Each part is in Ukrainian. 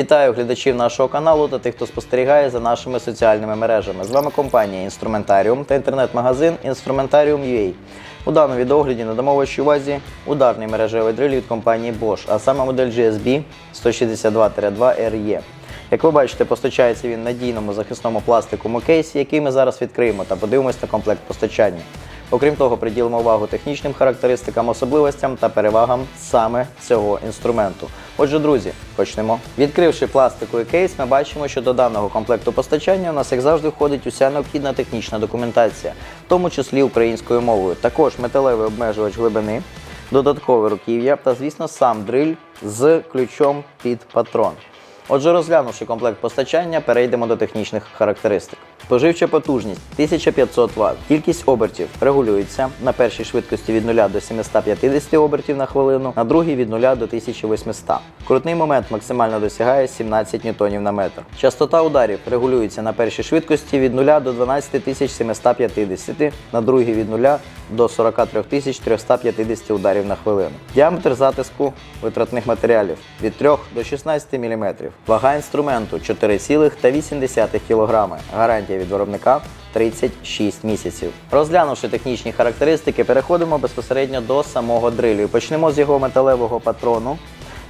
Вітаю глядачів нашого каналу та тих, хто спостерігає за нашими соціальними мережами. З вами компанія Інструментаріум та інтернет-магазин Instrumentarium.ua. У даному відеогляді надамо вашій увазі ударний мережевий дриль від компанії Bosch, а саме модель GSB 162-2 RE. Як ви бачите, постачається він надійному захисному пластиковому кейсі, який ми зараз відкриємо та подивимось на комплект постачання. Окрім того, приділимо увагу технічним характеристикам, особливостям та перевагам саме цього інструменту. Отже, друзі, почнемо. Відкривши пластиковий кейс, ми бачимо, що до даного комплекту постачання у нас, як завжди, входить уся необхідна технічна документація, в тому числі українською мовою. Також металевий обмежувач глибини, додаткове руків'я та, звісно, сам дриль з ключом під патрон. Отже, розглянувши комплект постачання, перейдемо до технічних характеристик. Споживча потужність 1500 Вт. Кількість обертів регулюється на першій швидкості від 0 до 750 обертів на хвилину, на другій від 0 до 1800. Крутний момент максимально досягає 17 ньютонів на метр. Частота ударів регулюється на першій швидкості від 0 до 12750, на другій від 0 до 43 350 ударів на хвилину. Діаметр затиску витратних матеріалів від 3 до 16 мм. Вага інструменту 4,8 кг. Гарантія від виробника 36 місяців. Розглянувши технічні характеристики, переходимо безпосередньо до самого дрилю. Почнемо з його металевого патрону.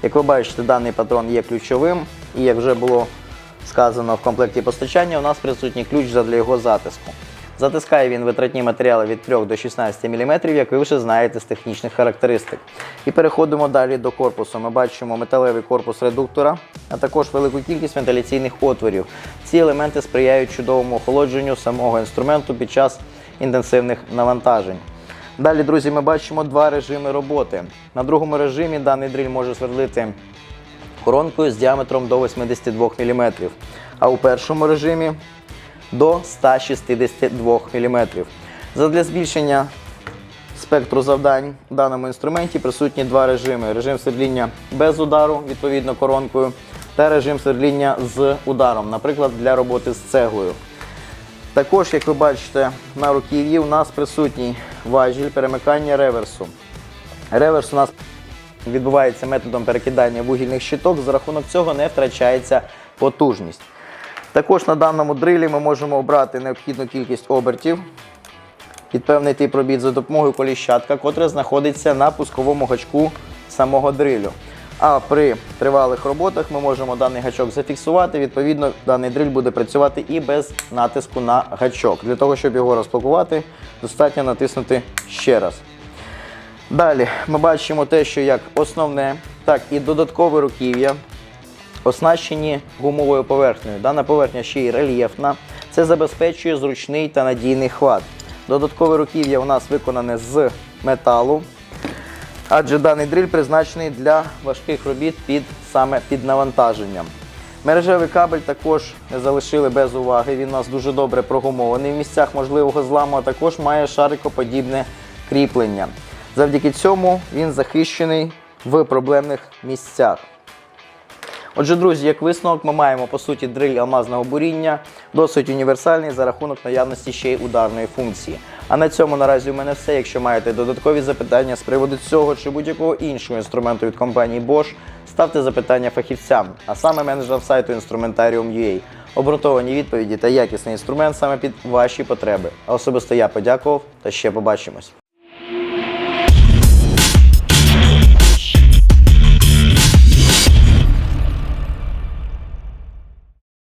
Як ви бачите, даний патрон є ключовим, і як вже було сказано в комплекті постачання, у нас присутній ключ для його затиску. Затискає він витратні матеріали від 3 до 16 мм, як ви вже знаєте з технічних характеристик. І переходимо далі до корпусу. Ми бачимо металевий корпус редуктора, а також велику кількість вентиляційних отворів. Ці елементи сприяють чудовому охолодженню самого інструменту під час інтенсивних навантажень. Далі, друзі, ми бачимо два режими роботи. На другому режимі даний дриль може свердлити коронкою з діаметром до 82 мм, а у першому режимі до 162 мм. Задля збільшення спектру завдань в даному інструменті присутні два режими: режим свердління без удару, відповідно коронкою, та режим свердління з ударом, наприклад, для роботи з цеглою. Також, як ви бачите, на руків'ї у нас присутній важіль перемикання реверсу. Реверс у нас відбувається методом перекидання вугільних щиток, за рахунок цього не втрачається потужність. Також на даному дрилі ми можемо обрати необхідну кількість обертів під певний тип робіт за допомогою коліщатка, котре знаходиться на пусковому гачку самого дрилю. А при тривалих роботах ми можемо даний гачок зафіксувати. Відповідно, даний дриль буде працювати і без натиску на гачок. Для того, щоб його розпакувати, достатньо натиснути ще раз. Далі ми бачимо те, що як основне, так і додаткове руків'я оснащені гумовою поверхнею. Дана поверхня ще й рельєфна. Це забезпечує зручний та надійний хват. Додаткове руків'я у нас виконане з металу, адже даний дриль призначений для важких робіт під саме під навантаженням. Мережевий кабель також не залишили без уваги. Він у нас дуже добре прогумований в місцях можливого зламу, а також має шарикоподібне кріплення. Завдяки цьому він захищений в проблемних місцях. Отже, друзі, як висновок, ми маємо по суті дриль алмазного буріння, досить універсальний за рахунок наявності ще й ударної функції. А на цьому наразі у мене все. Якщо маєте додаткові запитання з приводу цього чи будь-якого іншого інструменту від компанії Bosch, ставте запитання фахівцям, а саме менеджерам сайту Instrumentarium.ua. Обґрунтовані відповіді та якісний інструмент саме під ваші потреби. А особисто я подякував та ще побачимось.